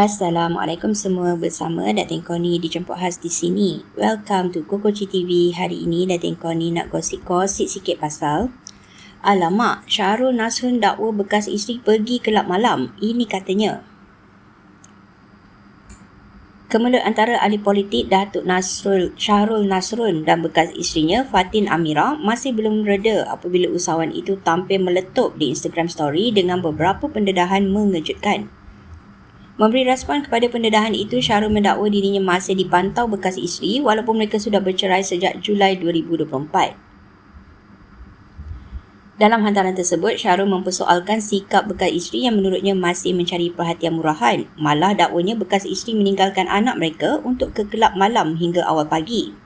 Assalamualaikum semua bersama Datin Koni dijemput khas di sini. Welcome to Kokoci TV. Hari ini Datin Koni nak gosip-gosip sikit pasal Alamak, Syarul Nasrun dakwa bekas isteri pergi kelab malam. Ini katanya. Kemelut antara ahli politik Datuk Nasrul Syahrul Nasrun dan bekas isterinya Fatin Amira masih belum reda apabila usahawan itu tampil meletup di Instagram story dengan beberapa pendedahan mengejutkan. Memberi respon kepada pendedahan itu, Syahrul mendakwa dirinya masih dipantau bekas isteri walaupun mereka sudah bercerai sejak Julai 2024. Dalam hantaran tersebut, Syahrul mempersoalkan sikap bekas isteri yang menurutnya masih mencari perhatian murahan. Malah dakwanya bekas isteri meninggalkan anak mereka untuk ke kelab malam hingga awal pagi.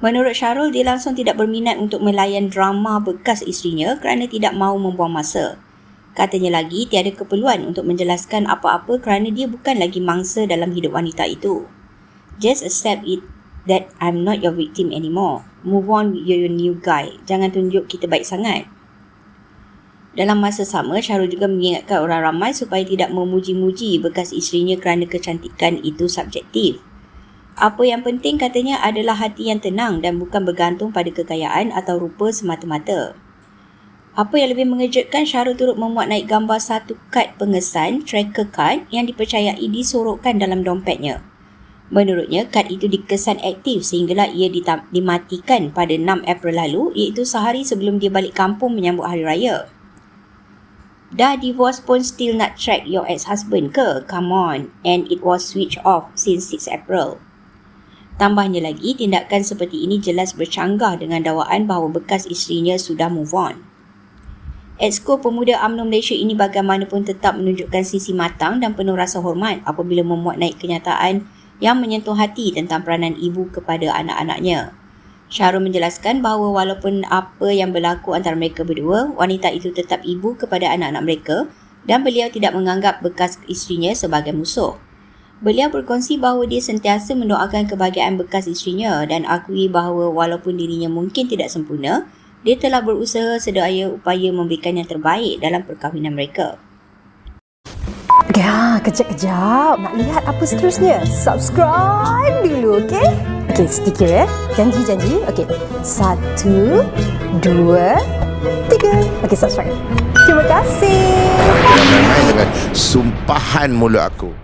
Menurut Syahrul, dia langsung tidak berminat untuk melayan drama bekas isterinya kerana tidak mahu membuang masa. Katanya lagi, tiada keperluan untuk menjelaskan apa-apa kerana dia bukan lagi mangsa dalam hidup wanita itu. Just accept it that I'm not your victim anymore. Move on with your new guy. Jangan tunjuk kita baik sangat. Dalam masa sama, Syahrul juga mengingatkan orang ramai supaya tidak memuji-muji bekas isterinya kerana kecantikan itu subjektif. Apa yang penting katanya adalah hati yang tenang dan bukan bergantung pada kekayaan atau rupa semata-mata. Apa yang lebih mengejutkan, Syahrul turut memuat naik gambar satu kad pengesan, tracker card yang dipercayai disorokkan dalam dompetnya. Menurutnya, kad itu dikesan aktif sehinggalah ia dimatikan pada 6 April lalu iaitu sehari sebelum dia balik kampung menyambut Hari Raya. Dah divorce pun still nak track your ex-husband ke? Come on. And it was switched off since 6 April. Tambahnya lagi, tindakan seperti ini jelas bercanggah dengan dakwaan bahawa bekas isterinya sudah move on. Exco Pemuda UMNO Malaysia ini bagaimanapun tetap menunjukkan sisi matang dan penuh rasa hormat apabila memuat naik kenyataan yang menyentuh hati tentang peranan ibu kepada anak-anaknya. Syahrul menjelaskan bahawa walaupun apa yang berlaku antara mereka berdua, wanita itu tetap ibu kepada anak-anak mereka dan beliau tidak menganggap bekas isterinya sebagai musuh. Beliau berkongsi bahawa dia sentiasa mendoakan kebahagiaan bekas isterinya dan akui bahawa walaupun dirinya mungkin tidak sempurna, dia telah berusaha sedaya upaya memberikan yang terbaik dalam perkahwinan mereka. Ya, kejap-kejap. Nak lihat apa seterusnya? Subscribe dulu, okey? Okey, sedikit ya. Janji-janji. Okey. Satu, dua, tiga. Okey, subscribe. Terima kasih. Dengan sumpahan mulut aku.